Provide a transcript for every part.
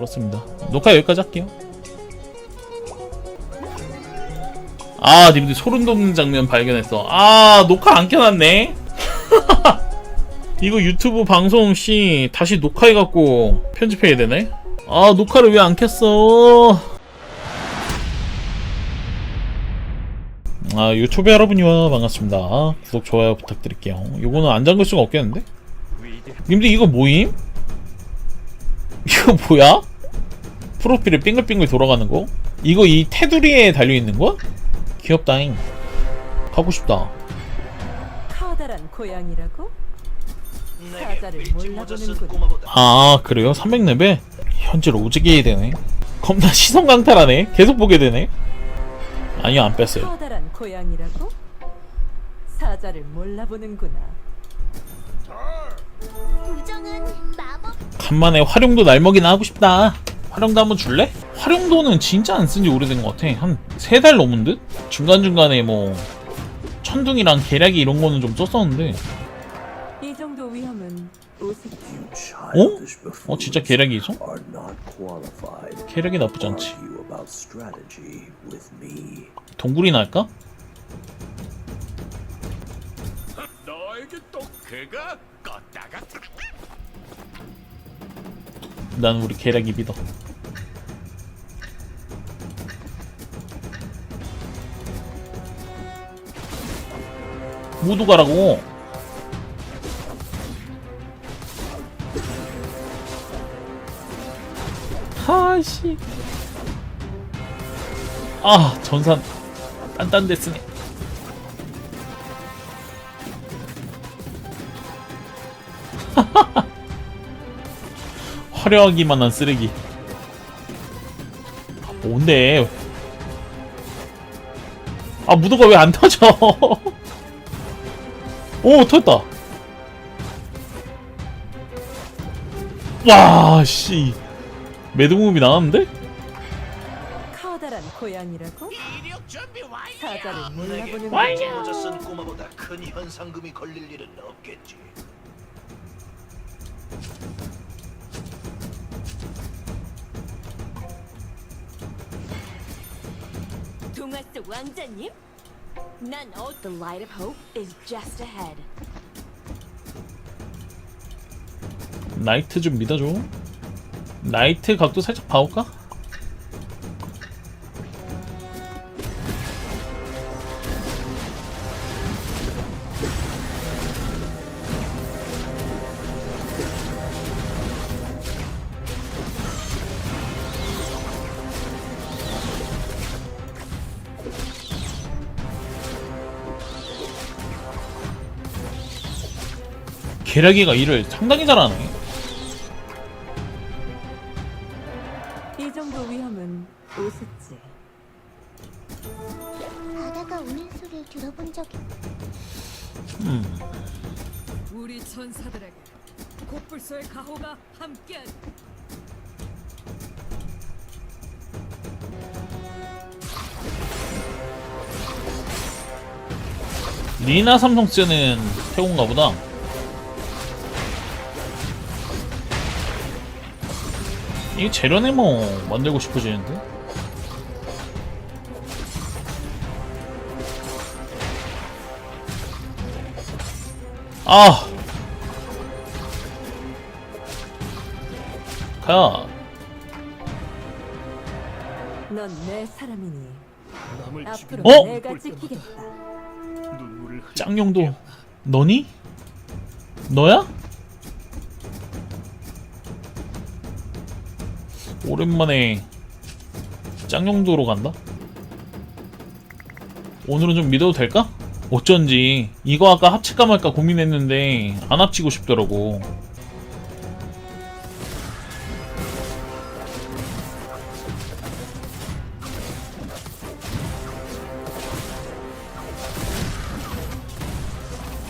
그렇습니다. 녹화 여기까지 할게요. 아, 님들 소름 돋는 장면 발견했어. 아, 녹화 안 켜놨네. 이거 유튜브 방송 시 다시 녹화해갖고 편집해야 되네. 아, 녹화를 왜 안 켰어? 아, 유튜브 여러분이와 반갑습니다. 구독, 좋아요 부탁드릴게요. 이거는 안 잠글 수가 없겠는데? 님들 이거 뭐임? 이거 뭐야? 프로필에 빙글빙글 돌아가는 거? 이거 이 테두리에 달려있는 거야? 귀엽다잉. 하고 싶다. 커다란 고양이라고? 사자를 몰라보는군. 아, 그래요? 300레벨? 현질 오지게 해야 되네. 겁나 시선 강탈하네. 계속 보게 되네. 아니요, 안 뺐어요. 커다란 고양이라고? 사자를 몰라보는구나. 우정은 마법 간만에 활용도 날먹이나 하고 싶다. 활용도 한번 줄래? 활용도는 진짜 안 쓴 지 오래된 것 같아. 한 세 달 넘은 듯? 중간중간에 뭐, 천둥이랑 계략이 이런 거는 좀 썼었는데. 이 정도 위험은 우습지. 어? 어, 진짜 계략이 있어? 계략이 나쁘지 않지. 동굴이 날까? 너에게 또 그가 껐다가 난 우리 계략이 믿어. 모두 가라고. 하씨. 아 전산 딴딴 됐으니. 화려하기만 한 쓰레기. 아, 뭔데? 아, 무도가 왜 안 터져? 오, 터졌다. 와, 씨. 매드무비 나왔는데? 커다란 고양이라고? 이력 준비 완료. 사자를 몰라보는구나. 모자 쓴 꼬마보다 큰 현상금이 걸릴 일은 없겠지. 동화 속 왕자님? 난 어... The light of hope is just ahead. 나이트 좀 믿어줘. 나이트 각도 살짝 봐올까? 계략이가 일을 상당히 잘하네. 이 정도 위험은 우습지. 바다가 우는 소리를 들어본 적이 음. 우리 천사들에게 곧불소의 가호가 함께하리. 리나 삼성 쓰는 태국인가 보다. 이게 재련에 뭐 만들고 싶어지는데? 아! 가. 넌내 사람이니 남을 앞으로 어? 내가 지키겠다. 짱용도 너니? 너야? 오랜만에 짱용도로 간다? 오늘은 좀 믿어도 될까? 어쩐지 이거 아까 합칠까 말까 고민했는데 안 합치고 싶더라고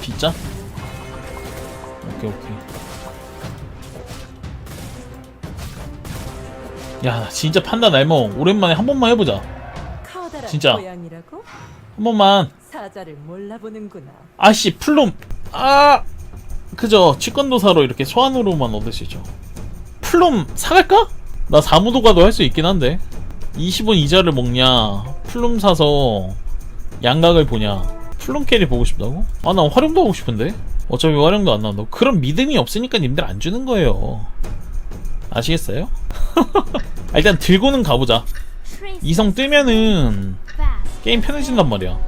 진짜? 야 진짜 판다 날먹 오랜만에 한 번만 해보자. 진짜. 한 번만. 사자를 몰라보는구나. 아씨 플롬. 아! 그저 치권도사로 이렇게 소환으로만 있죠. 플롬 사갈까? 나 사무도가도 할 수 있긴 한데. 20원 이자를 먹냐? 플룸 사서 양각을 보냐? 플룸 캐리 보고 싶다고? 아 나 활용도 하고 싶은데? 어차피 활용도 안 나온다고? 그런 믿음이 없으니까 님들 안 주는 거예요 아시겠어요? 아, 일단 들고는 가보자. 이성 뜨면은 게임 편해진단 말이야.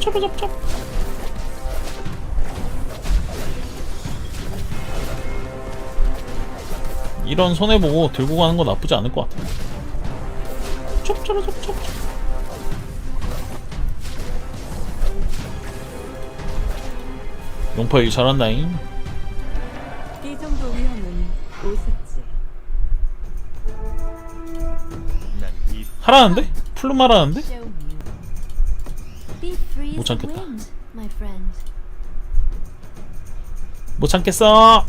첩첩첩첩 이런 손해보고 들고 가는 거 나쁘지 않을 것 같아. 첩첩첩첩 용파 일 잘한다잉. 이 정도 위험은. 난이 하라는데? Be free 못 참겠다. 못 참겠어.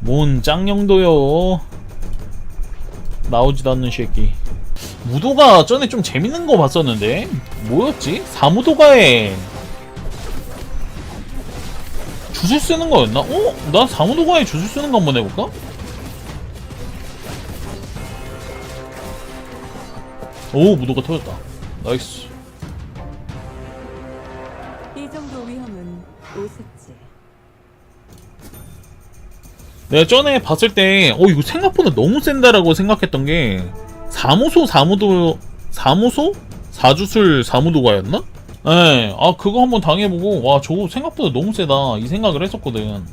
뭔 짱영도요. 나오지도 않는 새끼. 무도가 전에 좀 재밌는 거 봤었는데? 뭐였지? 사무도가에 주술 쓰는 거였나? 어? 나 사무도가에 주술 쓰는 거 한번 해볼까? 오 무도가 터졌다 나이스 이 정도 위험은 우습지. 내가 전에 봤을 때, 어, 이거 생각보다 너무 센다라고 생각했던 게, 사무소 사무도, 사무소? 사주술 사무도가였나? 예, 아, 그거 한번 당해보고, 와, 저거 생각보다 너무 세다. 이 생각을 했었거든.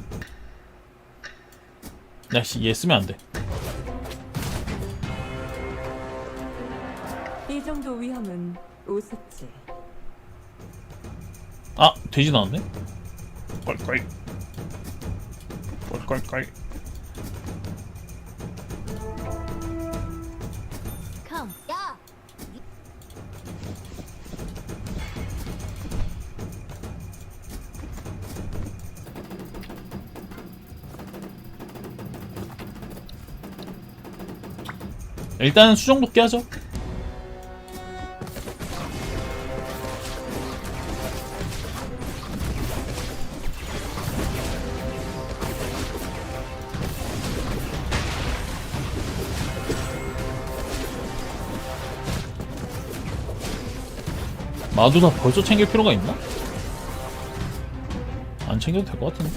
야, 씨, 얘 쓰면 안 돼. 이 정도 위험은 우습지. 아, 되지 나왔네? 껄껄. 껄껄껄. 일단은 수정독기 하죠. 마두다 벌써 챙길 필요가 있나? 안 챙겨도 될 것 같은데.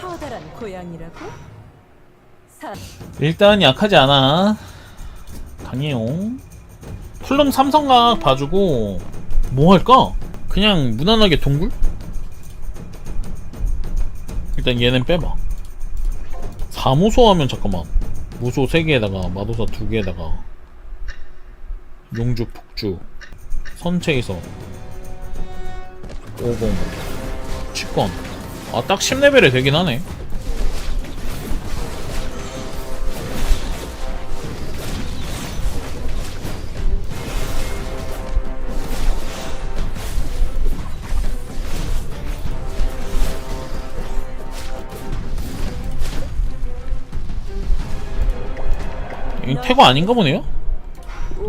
커다란 고양이라고? 사 일단 약하지 않아. 강해요. 플럼 삼성각 봐주고 뭐 할까? 그냥 무난하게 동굴? 일단 얘는 빼봐. 사무소 하면 잠깐만. 무소 3개에다가 마도사 2개에다가 용주 북주 선체이서 50 치권 아 딱 10레벨에 되긴 하네 태거 아닌가 보네요?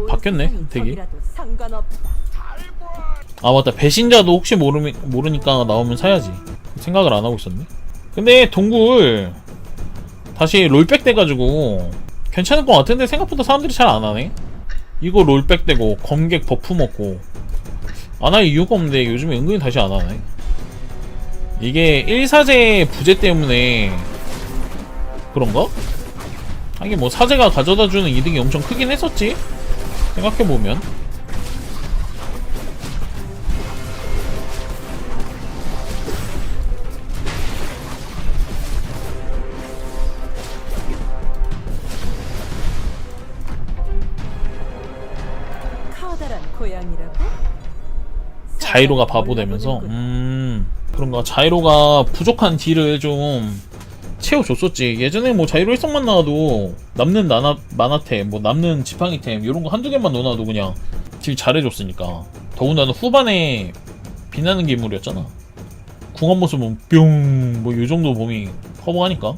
바뀌었네, 되게. 아 맞다 배신자도 혹시 모르, 모르니까 나오면 사야지 생각을 안 하고 있었네 근데 동굴 다시 롤백 돼가지고 괜찮을 것 같은데 생각보다 사람들이 잘 안 하네 이거 롤백 되고 검객 버프 먹고 안 할 이유가 없는데 요즘에 은근히 다시 안 하네 이게 1사제 부재 때문에 그런가? 하긴 뭐 사제가 가져다주는 이득이 엄청 크긴 했었지. 생각해보면? 자이로가 바보 되면서? 음 그런가. 자이로가 부족한 딜을 좀 채워줬었지. 예전에 뭐 자이로 일성만 나와도 남는 나나, 마나템 뭐 남는 지팡이템 이런 거 한두 개만 넣어놔도 그냥 딜 잘해줬으니까. 더군다나 후반에 빛나는 기물이었잖아. 궁한번 쓰면 뿅뭐 이 정도 범위 커버하니까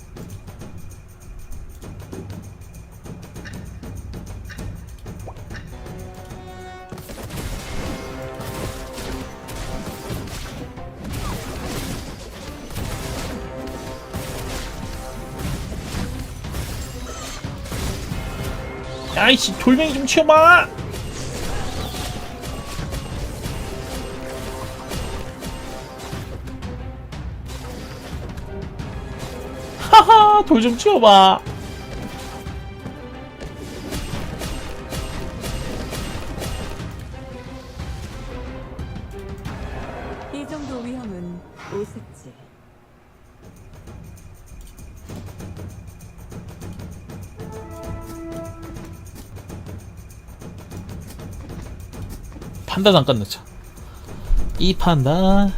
야이씨 돌멩이 좀 치워봐 하하 돌 좀 치워봐 이 정도 위험은 우습지. 판다 잠깐 넣자 이 판다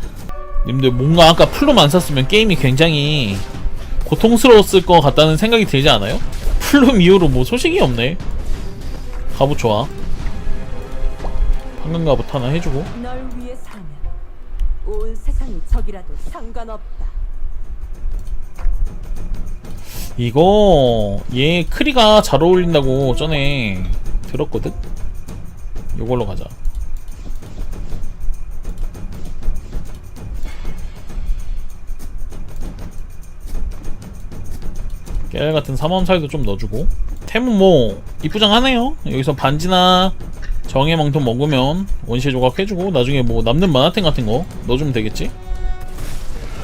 님들 뭔가 아까 플룸 안 샀으면 게임이 굉장히 고통스러웠을 것 같다는 생각이 들지 않아요? 플룸 이후로 뭐 소식이 없네 갑옷 좋아 황금 갑옷 하나 해주고 널 위해 사면 온 세상이 적이라도 상관없다. 이거 얘 크리가 잘 어울린다고 전에 들었거든? 이걸로 가자 깨알 같은 삼엄살도 좀 넣어주고. 템은 뭐 이쁘장하네요. 여기서 반지나 정의 망토 먹으면 원시의 조각 해주고 나중에 뭐 남는 만화템 같은 거 넣어주면 되겠지?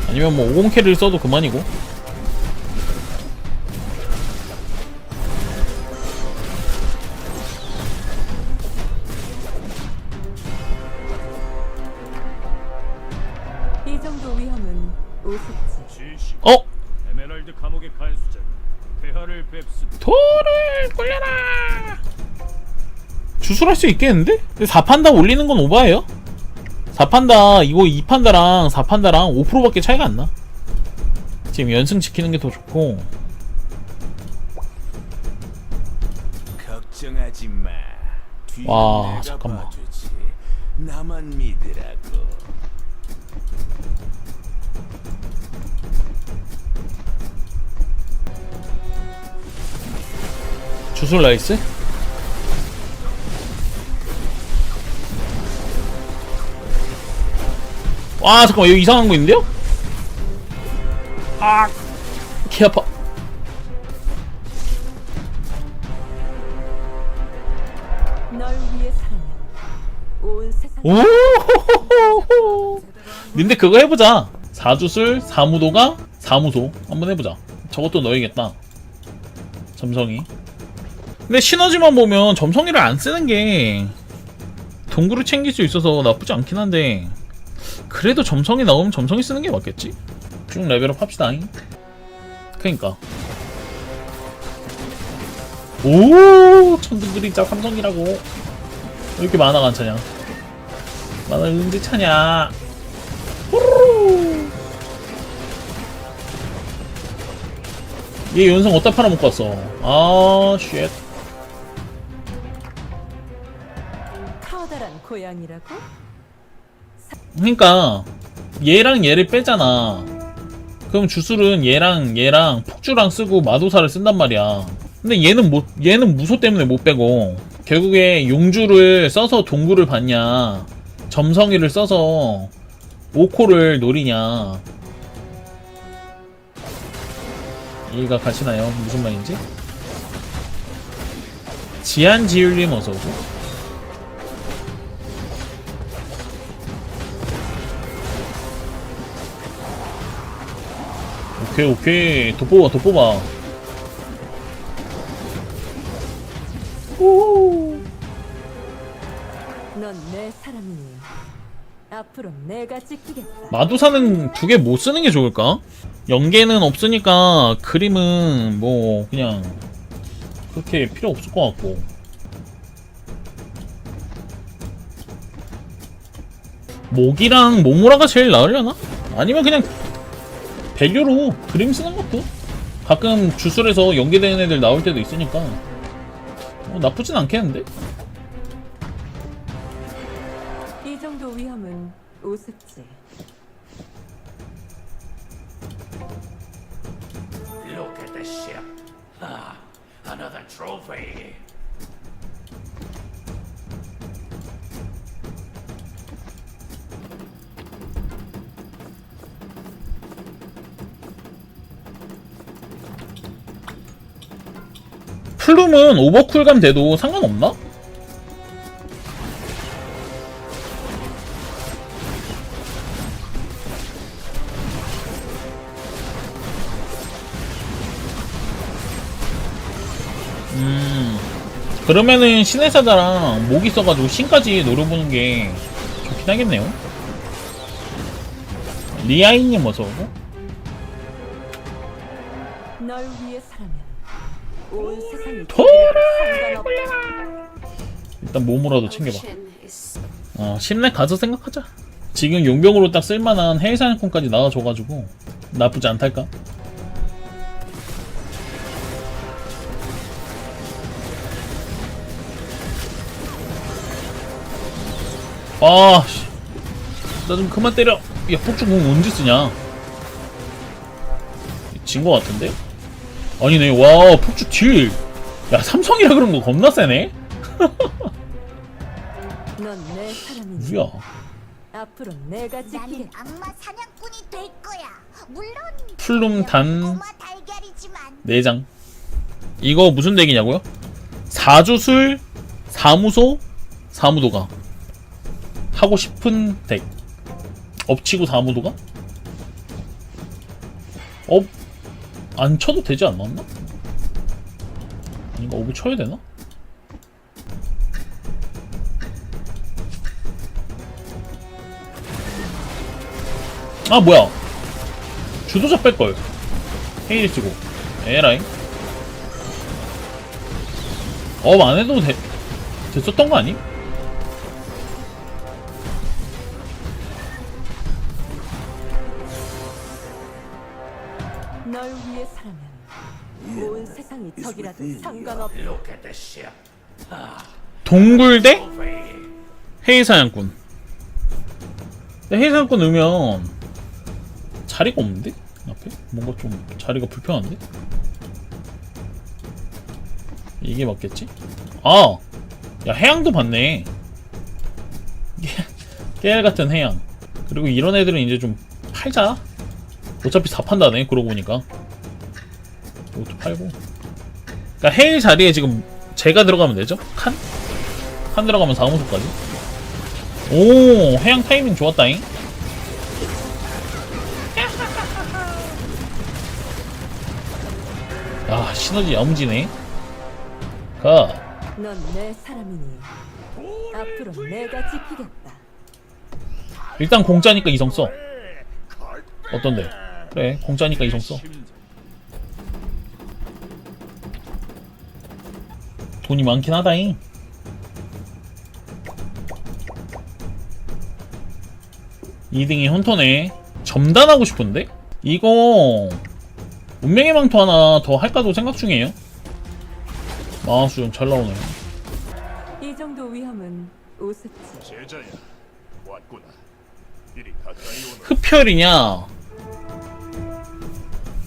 아니면 뭐 50캐리를 써도 그만이고 수 있겠는데? 근데 4판다 올리는 건 오바예요 4판다 이거 2판다랑 4판다랑 5%밖에 차이가 안 나 지금 연승 지키는 게 더 좋고 걱정하지 마. 와, 잠깐만. 봐주지. 나만 믿으라고. 주술 나이스 와 잠깐만 여기 이상한 거 있는데요? 아, 개 아파. 널 위해 사면 온 세상 오! 근데 그거 해보자. 사주술, 사무도가, 사무소 한번 해보자. 저것도 넣어야겠다. 점성이. 근데 시너지만 보면 점성이를 안 쓰는 게 동구를 챙길 수 있어서 나쁘지 않긴 한데 그래도 점성이 나오면 점성이 쓰는 게 맞겠지? 쭉 레벨업 합시다. 그니까. 오! 천둥 그림자 삼성이라고. 왜 이렇게 만화가 안 차냐? 만화 언제 차냐? 얘 연성 어디다 팔아먹고 왔어? 아, 쉣. 커다란 고양이라고? 그러니까 얘랑 얘를 빼잖아. 그럼 주술은 얘랑 얘랑 폭주랑 쓰고 마도사를 쓴단 말이야. 근데 얘는 못 얘는 무소 때문에 못 빼고 결국에 용주를 써서 동굴을 받냐 점성이를 써서 오코를 노리냐 이해가 가시나요? 무슨 말인지? 지안지율님 어서오고 오케이 오케이 넌내 사람이니 앞으로 내가 지키겠다. 마도사는 두 개 못 쓰는 게 좋을까? 연계는 없으니까 그림은 뭐 그냥 그렇게 필요 없을 것 같고 목이랑 모모라가 제일 나으려나? 아니면 그냥 밸류로 그림 쓰는 것도 가끔 주술에서 연계되는 애들 나올 때도 있으니까 뭐 나쁘진 않겠는데? 이 정도 위험은 우습지. Look at the ship. Ah, another trophy. 플룸은 오버쿨감 돼도 상관없나? 음 그러면은 신의 사자랑 목 있어가지고 신까지 노려보는 게 좋긴 하겠네요. 리아이님 어서오고. 널 위해서라면 적이라도 상관없다. 일단 몸으로도 챙겨봐 어 신뢰 가서 생각하자 지금 용병으로 딱 쓸만한 해외사냥꾼까지 나와줘가지고 나쁘지 않달까? 아, 씨. 나좀 그만 때려. 야, 폭주 공 언제 쓰냐? 진 거 같은데? 아니네. 와, 폭주 딜. 야, 삼성이라 그런 거 겁나 세네? 넌내 사람이지. 뭐야? 앞으로 내가 지키겠다. 악마 사냥꾼이 될 거야. 물론 플룸 단 꼬마 달걀이지만 4장. 이거 무슨 덱이냐고요? 사주술, 사무소, 사무도가. 하고 싶은 덱. 엎치고 사무도가? 업, 안 쳐도 되지 않았나? 아닌가? 업을 쳐야 되나? 아, 뭐야. 주도자 뺄걸. 헤이를 쓰고. 에라이. 업안 해도 돼, 됐었던 거 아니? Look at the ship. 동굴대. 근데 해이사냥꾼 넣으면 자리가 없는데? 앞에? 뭔가 좀 자리가 불편한데? 이게 맞겠지? 아! 야, 해양도 봤네. 깨알 같은 해양. 그리고 이런 애들은 이제 좀 팔자. 어차피 다 판다네, 그러고 보니까. 이것도 팔고. 그니까 해일 자리에 지금 제가 들어가면 되죠? 칸? 칸 들어가면 사무소까지. 오, 해양 타이밍 좋았다잉. 아, 시너지 야무지네. 가. 넌내 사람이니 앞으로 내가 지키겠다. 일단 공짜니까 이성 써. 어떤데? 그래, 공짜니까 이성 써. 돈이 많긴 하다잉. 이등이 헌터네. 점단하고 싶은데? 이거 운명의 망토 하나 더 할까도 생각 중이에요. 마우스 좀잘 나오네. 이 정도 위험은 우습지. 제자야 왔구나. 이리 가까이 오너라. 흡혈이냐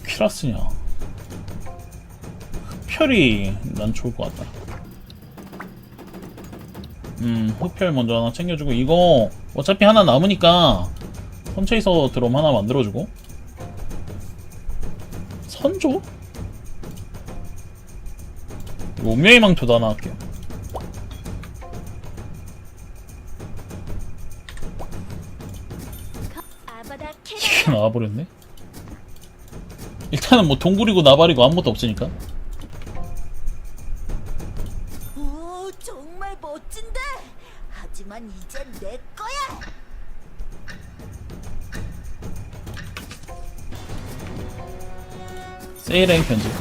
퀴라스냐 흡혈이 난 좋을 것 같다 음 흡혈 먼저 하나 챙겨주고 이거 어차피 하나 남으니까 선체이서 드럼 하나 만들어주고. 선조? 운명의 망토도 하나 할게요. 나와버렸네? 일단은 뭐 동굴이고 나발이고 아무것도 없으니까 세일행 편집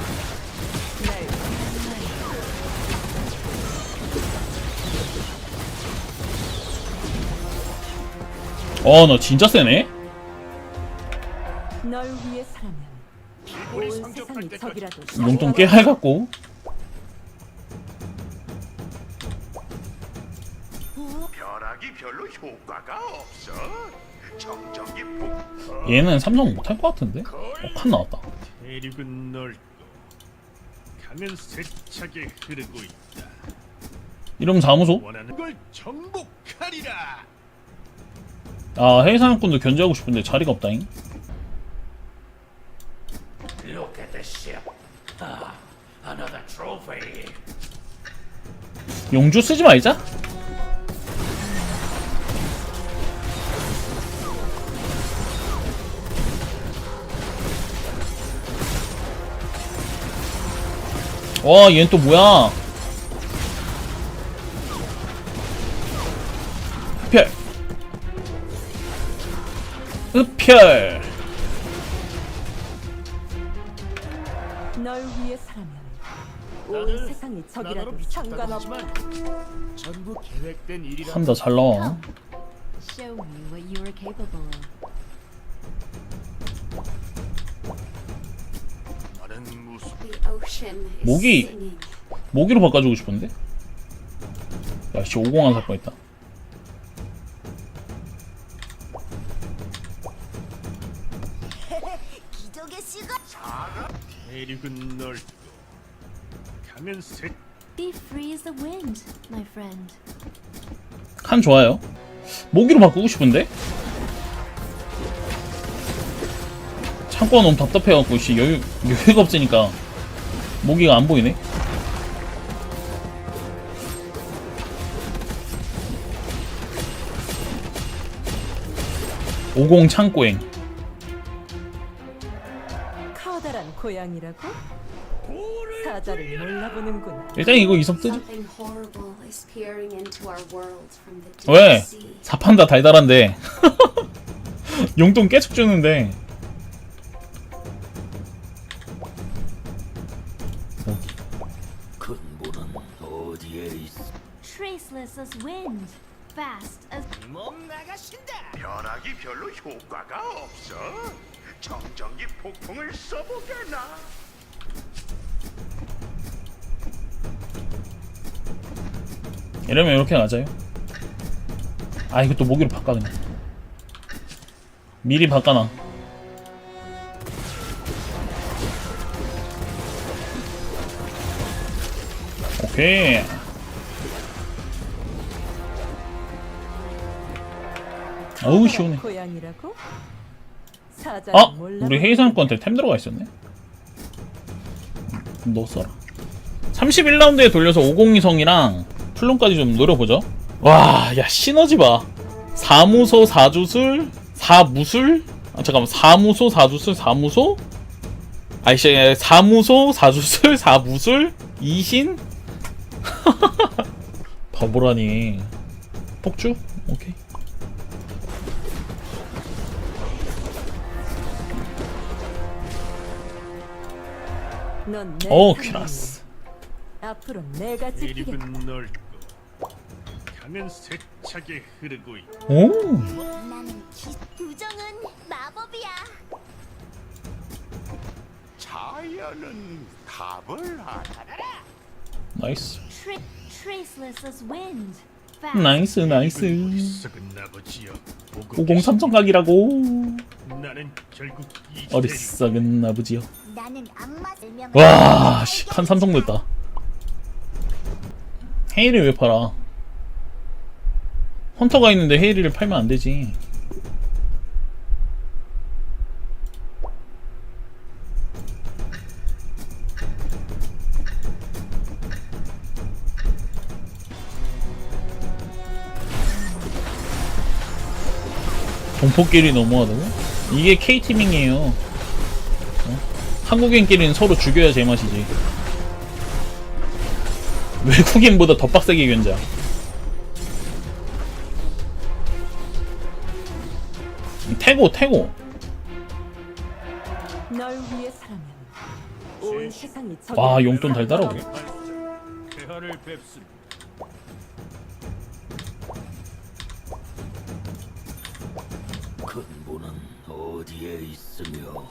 어, 너 진짜 세네? 널온 세상이 적이라도 용돈 꽤 할갖고 벼락이 별로 효과가 없어. 정적이 폭. 얘는 삼성 못할 것 같은데? 어, 칸 나왔다 대륙은 넓고 강은 세차게 흐르고 있다. 이러면 사무소? 원하는 걸 정복하리라. 아 해상권도 견제하고 싶은데 자리가 없다잉 Look at the ship. Ah, another trophy. trophy. 용주 쓰지 말자. 와, 얘는 또 뭐야? 흡혈. 흡혈. 널 위해서라면 온 세상이 적이라도 상관없. 전부 계획된 일이라. 한다 잘 나와. Show me what you are capable of. 모기. 모기로 바꿔주고 싶은데? 야, 씨, 501살 뻔했다. 대륙은 넓고 가면 색 Be free as the wind, my friend. 칸 좋아요. 모기로 바꾸고 싶은데? 창고가 너무 답답해갖고, 씨, 여유, 여유가 없으니까. 모기가 안 보이네? 오공 창고행. 커다란 고양이라고? 사자를 몰라보는구나. 일단 이거 the deep 왜? 사판다 달달한데. 용돈 계속 주는데. 변하기 별로 효과가 없어. 정전기 폭풍을 써보게나. 이러면 이렇게 가자요. 아 이거 또 모기로 바꿔 그냥. 미리 바꿔놔. 오케이. 어우 시원해. 고양이라고? 아 몰라. 우리 회의상권한테 템 들어가 있었네. 너 써라. 31라운드에 돌려서 502성이랑 플론까지 좀 노려보죠. 와, 야 시너지 봐. 사무소 사주술 사무술 아 잠깐만 사무소 사주술 사무소 아이씨 사무소 사주술 사무술 이신 바보라니 폭주 오케이 넌내 오. 큐라스 앞으로 내가 지키겠다. 넓고 가면 세차게 흐르고 있다. 오 나는 기. 부정은 마법이야. 자연은 답을 알아. 나이스 tra- traceless as wind, fast 나이스 나이스 썩은 나버지여. 보고 503성 각이라고 나는 결국 이 어리석은 아버지요. 와, 씨, 칸 삼성 됐다. 헤이를 왜 팔아? 헌터가 있는데 헤이리를 팔면 안 되지. 동포끼리 너무하다고? 이게 K티밍이에요. 어? 한국인끼리는 서로 죽여야 제맛이지. 외국인보다 더 빡세게 견자. 태고, 태고. 와, 용돈 뵙습니다. 근본은 어디에 있으며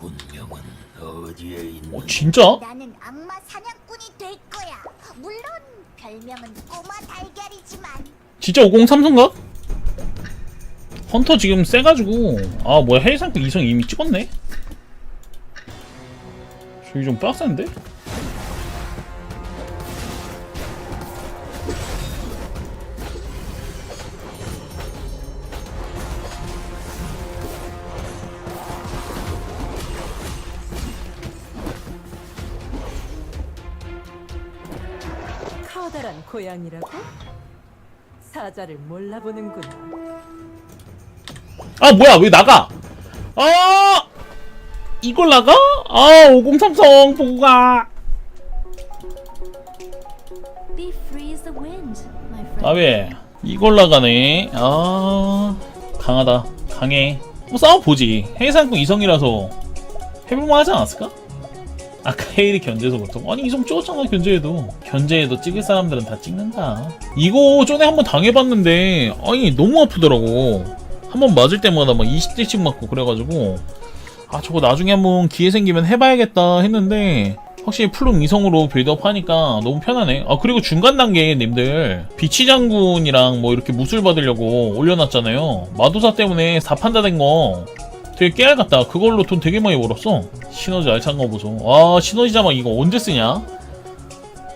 운명은 어디에 있는? 어, 진짜? 나는 악마 사냥꾼이 될 거야. 물론 별명은 꼬마 달걀이지만 진짜 503선가? 헌터 지금 세가지고 아 뭐야 해상급 이성 이미 찍었네? 저기 좀 빡센데? 사자를 몰라보는구나. 아 뭐야 왜 나가 아 이걸 나가? 아 5033 보고 가 Be free as the wind, my friend. 아 왜 이걸 나가네 아 강하다 강해 뭐 싸워 보지 해상국 이성이라서 해볼만 하지 않았을까? 헤일이 견제해서 그렇다고 아니 이성 찍었잖아 견제해도. 견제해도 찍을 사람들은 다 찍는다. 이거 전에 한번 당해봤는데 아니 너무 아프더라고. 한 번 맞을 때마다 막 20대씩 맞고 그래가지고 아 저거 나중에 한번 기회 생기면 해봐야겠다 했는데 확실히 플룸 이성으로 빌드업 하니까 너무 편하네. 아 그리고 중간 단계에 님들. 비치 장군이랑 뭐 이렇게 무술 받으려고 올려놨잖아요. 마도사 때문에 4판다 된거 되게 깨알 같다. 그걸로 돈 되게 많이 벌었어. 시너지 알찬 거 보소. 와 시너지 자막 이거 언제 쓰냐?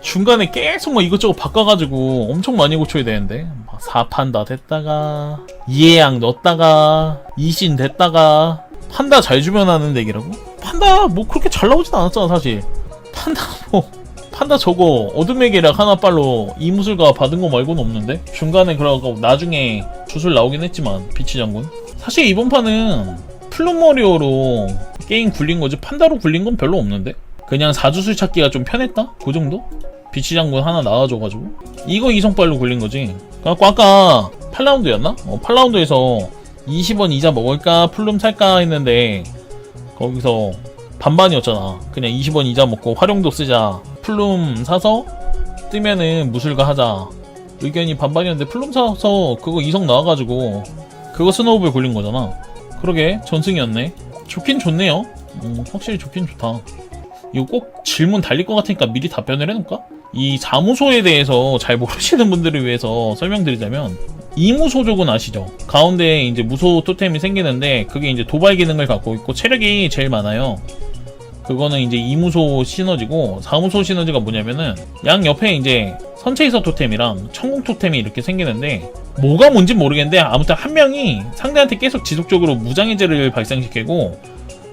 중간에 계속 막 이것저것 바꿔가지고 엄청 많이 고쳐야 되는데 4판다 됐다가 이해양 넣었다가 이신 됐다가 판다 잘 주면 하는 덱이라고? 판다 뭐 그렇게 잘 나오진 않았잖아 사실 판다 뭐 판다 저거 어둠의 계략 하나 빨로 이무술가 받은 거 말고는 없는데 중간에 그러고 나중에 주술 나오긴 했지만 비치 장군 사실 이번 판은 플루머리오로 게임 굴린 거지? 판다로 굴린 건 별로 없는데? 그냥 사주술 찾기가 좀 편했다? 그 정도? 비치 장군 하나 나와줘가지고. 이거 이성빨로 굴린 거지? 그래갖고 아까 8라운드였나? 어, 8라운드에서 20원 이자 먹을까? 플룸 살까? 했는데 거기서 반반이었잖아. 그냥 20원 이자 먹고 활용도 쓰자. 플룸 사서 뜨면은 무술가 하자. 의견이 반반이었는데 플룸 사서 그거 이성 나와가지고 그거 스노우볼 굴린 거잖아 그러게 전승이었네 좋긴 좋네요 음, 확실히 좋긴 좋다 이거 꼭 질문 달릴 것 같으니까 미리 답변을 해놓을까? 이 사무소에 대해서 잘 모르시는 분들을 위해서 설명드리자면 이무소족은 아시죠? 가운데에 이제 무소 토템이 생기는데 그게 이제 도발 기능을 갖고 있고 체력이 제일 많아요. 그거는 이제 이무소 시너지고 사무소 시너지가 뭐냐면은 양 옆에 이제 선체이서 토템이랑 천공 토템이 이렇게 생기는데 뭐가 뭔진 모르겠는데 아무튼 한 명이 상대한테 계속 지속적으로 무장해제를 발생시키고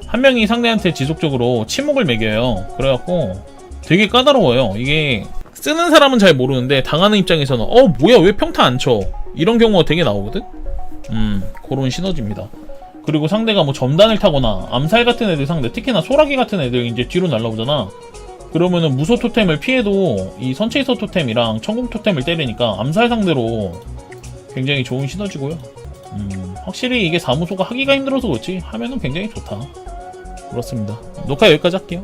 한 명이 상대한테 지속적으로 침묵을 매겨요. 그래갖고 되게 까다로워요. 이게 쓰는 사람은 잘 모르는데 당하는 입장에서는 어 뭐야 왜 평타 안 쳐? 이런 경우가 되게 나오거든. 음 그런 시너지입니다. 그리고 상대가 뭐 점단을 타거나 암살 같은 애들 상대 특히나 소라기 같은 애들 이제 뒤로 날라오잖아. 그러면은 무소 토템을 피해도 이 선체이서 토템이랑 천공 토템을 때리니까 암살 상대로 굉장히 좋은 시너지고요. 음, 확실히 이게 사무소가 하기가 힘들어서 그렇지 하면은 굉장히 좋다. 그렇습니다. 녹화 여기까지 할게요.